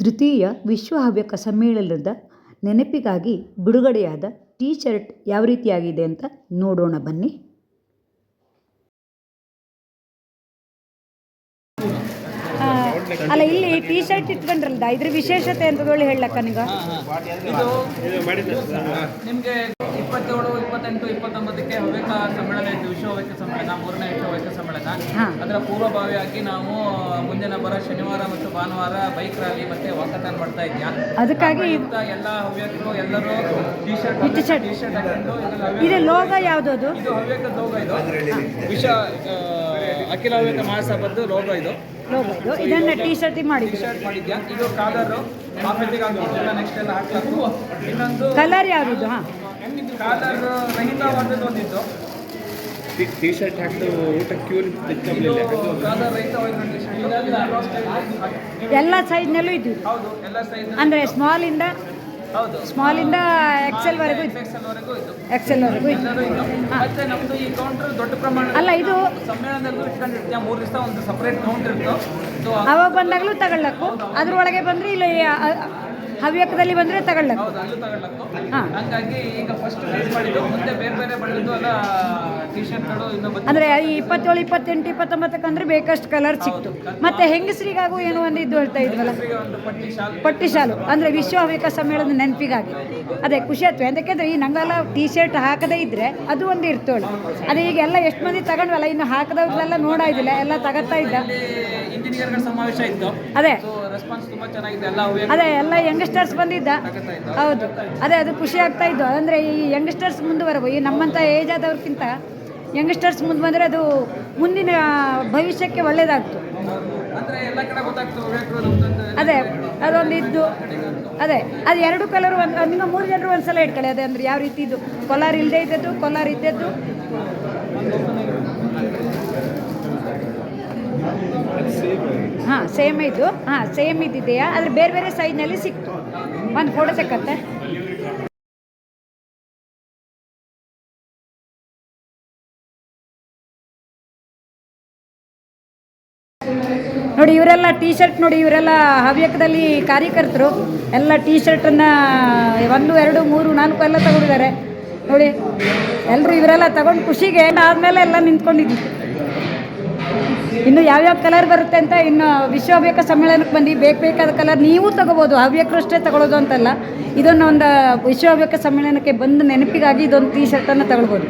ತೃತೀಯ ವಿಶ್ವ ಹವ್ಯಕ ಸಮ್ಮೇಳನದ ನೆನಪಿಗಾಗಿ ಬಿಡುಗಡೆಯಾದ ಟೀ ಶರ್ಟ್ ಯಾವ ರೀತಿಯಾಗಿದೆ ಅಂತ ನೋಡೋಣ ಬನ್ನಿ. ಅಲ್ಲ ಇಲ್ಲಿ ಟೀ ಶರ್ಟ್ ಇಟ್ಕೊಂಡ್ರಲ್ದ? ಇದ್ರ ವಿಶೇಷತೆ ಅಂತ ಹೇಳಿ ಹೇಳಕ್ಕ ನಿಮ್ಗ ನಿಮ್ಗೆ ನಿಮಗೆ ಇಪ್ಪತ್ತೇಳು ಇಪ್ಪತ್ತೆಂಟು ಇಪ್ಪತ್ತೊಂಬತ್ತಕ್ಕೆ ಹವ್ಯಕ ಸಮ್ಮೇಳನ ಇತ್ತು ವಿಶ್ವ ಹವ್ಯಕ ಸಮ್ಮೇಳನ ಮೂರನೇ ವಿಶ್ವ ಹವ್ಯಕ ಸಮ್ಮೇಳನ. ಅದರ ಪೂರ್ವಭಾವಿಯಾಗಿ ನಾವು ಮುಂದಿನ ಬರ ಶನಿವಾರ ಮತ್ತು ಭಾನುವಾರ ಬೈಕ್ ರ್ಯಾಲಿ ಮತ್ತೆ ವಾಕಥಾನ್ ಮಾಡ್ತಾ ಇದ್ಯಾ? ಅದಕ್ಕಾಗಿ ಎಲ್ಲ ಹವ್ಯಕರು ಎಲ್ಲರೂ ಟಿ ಶರ್ಟ್. ಟಿ ಶರ್ಟ್ ಹಾಕೊಂಡು ಇದು ಲೋಗ ಯಾವುದದು ಇದು ಹವ್ಯಕ ಲೋಗ ಇದು. ವಿಶ್ವ ಅಖಿಲ ಹವ್ಯಕ ಮಹಾಸಭದ್ದು ಲೋಗೋ ಇದು. ಲೋಗೋ ಇದು. ಇದನ್ನ ಟೀ ಶರ್ಟ್ ಮಾಡಿದ್ರು ಶರ್ಟ್ ಮಾಡಿದ್ಯಾ? ಇದು ಕಾಲರು. ನೆಕ್ಸ್ಟ್ ಎಲ್ಲ ಹಾಕ್ಲಾಕು ಇನ್ನೊಂದು ಕಲರ್ ಯಾವ್ದು? ಹಾ. ಕಾಲರ್ ರಹಿತವಾದದ್ದು ಒಂದಿತ್ತು. ಟಿ ಶರ್ಟ್ ಹಾಕಿದು ಊಟ ಕ್ಯೂ ಇದು ಕಾಲರ್ ರಹಿತವಾದ ಟಿ ಶರ್ಟ್ ಎಲ್ಲ ಸೈಜ್ನಲ್ಲೂ ಇದ್ದು ಹೌದು ಸ್ಮಾಲಿಂದ ಸೈಜ್ ಅಂದ್ರೆ ಸ್ಮಾಲ್ ಹೌದು. ಸ್ಮಾಲ್ ಇಂದ ಎಕ್ಸೆಲ್ ವರೆಗೂ ಇದ್ದು ಎಕ್ಸೆಲ್ ವರೆಗೂ ಇತ್ತು. ಎಕ್ಸೆಲ್ ವರೆಗೂ ಇದ್ದು ಎಲ್ಲರೂ ಇತ್ತು. ಮತ್ತೆ ನಮ್ದು ಈ ಕೌಂಟರ್ ದೊಡ್ಡ ಪ್ರಮಾಣ ಅಲ್ಲ ಇದು ಸಮ್ಮೇಳನದಲ್ಲೂ ಇಟ್ಕೊಂಡಿರ್ತೀಯ ಮೂರು ದಿವಸ ಒಂದು ಸಪ್ರೇಟ್ ಕೌಂಟರ್ ಇತ್ತು. ಸೊ ಅವಾಗ ಬಂದಾಗಲೂ ತಗೊಳ್ಳಕ್ಕು ಅದ್ರೊಳಗೆ ಬಂದ್ರೆ ಇಲ್ಲಿ ಹವ್ಯಕದಲ್ಲಿ ಬಂದ್ರೆ ತಗೊಳ್ಳಕ್ಕು ಹಾಂ. ಅಂದರೆ ಈ ಇಪ್ಪತ್ತೇಳು ಇಪ್ಪತ್ತೆಂಟು ಇಪ್ಪತ್ತೊಂಬತ್ತಕ್ಕೆ ಅಂದ್ರೆ ಬೇಕಷ್ಟು ಕಲರ್ ಸಿಕ್ತು. ಮತ್ತೆ ಹೆಂಗಸರಿಗಾಗೂ ಏನೋ ಒಂದು ಇದು ಹೇಳ್ತಾ ಇದ್ವಲ್ಲ? ಪಟ್ಟಿ ಶಾಲ್. ಅಂದರೆ ವಿಶ್ವ ಹವ್ಯಕ ಸಮ್ಮೇಳನದ ನೆನಪಿಗಾಗಿ. ಅದೇ ಖುಷಿ ಆಯ್ತು. ಯಾಕೆಂದ್ರೆ ಈ ನಂಗೆಲ್ಲ ಟೀ ಶರ್ಟ್ ಹಾಕದೇ ಇದ್ರೆ ಅದು ಒಂದು ಇರ್ತೋಳು. ಅದೇ ಈಗ ಎಲ್ಲ ಎಷ್ಟು ಮಂದಿ ತಗೊಂಡ್ವಲ್ಲ ಇನ್ನು ಹಾಕದವ್ರನ್ನೆಲ್ಲ ನೋಡಾ ಇದಿಲ್ಲ ಎಲ್ಲ ತಗತ್ತಾ ಇದ್ದ? ಅದೇ. ಅದೇ ಎಲ್ಲ ಎಲ್ಲ ಯಂಗ್ಸ್ಟರ್ಸ್ ಬಂದಿದ್ದ. ಹೌದು. ಅದೇ, ಅದು ಖುಷಿ ಆಗ್ತಾ ಇದ್ದು. ಅಂದರೆ ಈ ಯಂಗ್ಸ್ಟರ್ಸ್ ಮುಂದುವರೆವು. ಈ ನಮ್ಮಂಥ ಏಜ್ ಆದವ್ರಿಗಿಂತ ಯಂಗ್ಸ್ಟರ್ಸ್ ಮುಂದೆ ಬಂದರೆ ಅದು ಮುಂದಿನ ಭವಿಷ್ಯಕ್ಕೆ ಗೊತ್ತಾಗ್ತದೆ ಅದೇ, ಅದೊಂದು ಇದ್ದು. ಅದೇ, ಅದು ಎರಡು ಕಲರ್ ಒಂದು ನಿಮ್ಮ ಮೂರು ಜನರು ಒಂದ್ಸಲ ಇಟ್ಕೊಳ್ಳಿ. ಅದೇ, ಅಂದ್ರೆ ಯಾವ ರೀತಿ ಇದು? ಕೊಲಾರ್ ಇಲ್ಲದೆ ಇದ್ದದ್ದು, ಕೊಲಾರ್ ಇದ್ದದ್ದು? ಹಾಂ ಸೇಮ್ ಇದು. ಹಾಂ ಸೇಮ್ ಇದ್ದಿದೆಯಾ ಆದರೆ ಬೇರೆ ಬೇರೆ ಸೈಜ್ನಲ್ಲಿ ಸಿಕ್ತು. ಒಂದು ಫೋಟೋ ತೆಕ್ಕತ್ತೆ ನೋಡಿ, ಇವರೆಲ್ಲ ಟೀ ಶರ್ಟ್ ನೋಡಿ, ಇವರೆಲ್ಲ ಹವ್ಯಕದಲ್ಲಿ ಕಾರ್ಯಕರ್ತರು. ಎಲ್ಲ ಟೀ ಶರ್ಟನ್ನು ಒಂದು, ಎರಡು, ಮೂರು, ನಾಲ್ಕು ಎಲ್ಲ ತಗೊಂಡಿದ್ದಾರೆ. ನೋಡಿ ಎಲ್ಲರೂ ಇವರೆಲ್ಲ ತಗೊಂಡು ಖುಷಿಗೆ ಆದಮೇಲೆ ಎಲ್ಲ ನಿಂತ್ಕೊಂಡಿದ್ವಿ. ಇನ್ನು ಯಾವ್ಯಾವ ಕಲರ್ ಬರುತ್ತೆ ಅಂತ ಇನ್ನು ವಿಶ್ವ ಹವ್ಯಕ ಸಮ್ಮೇಳನಕ್ಕೆ ಬಂದು ಬೇಕು ಬೇಕಾದ ಕಲರ್ ನೀವು ತಗೋಬೋದು. ಹವ್ಯಕರು ಅಷ್ಟೇ ತಗೊಳ್ಳೋದು ಅಂತಲ್ಲ. ಇದನ್ನು ಒಂದು ವಿಶ್ವ ಹವ್ಯಕ ಸಮ್ಮೇಳನಕ್ಕೆ ಬಂದು ನೆನಪಿಗಾಗಿ ಇದೊಂದು ಟೀ ಶರ್ಟನ್ನು ತಗೊಳ್ಬೋದು.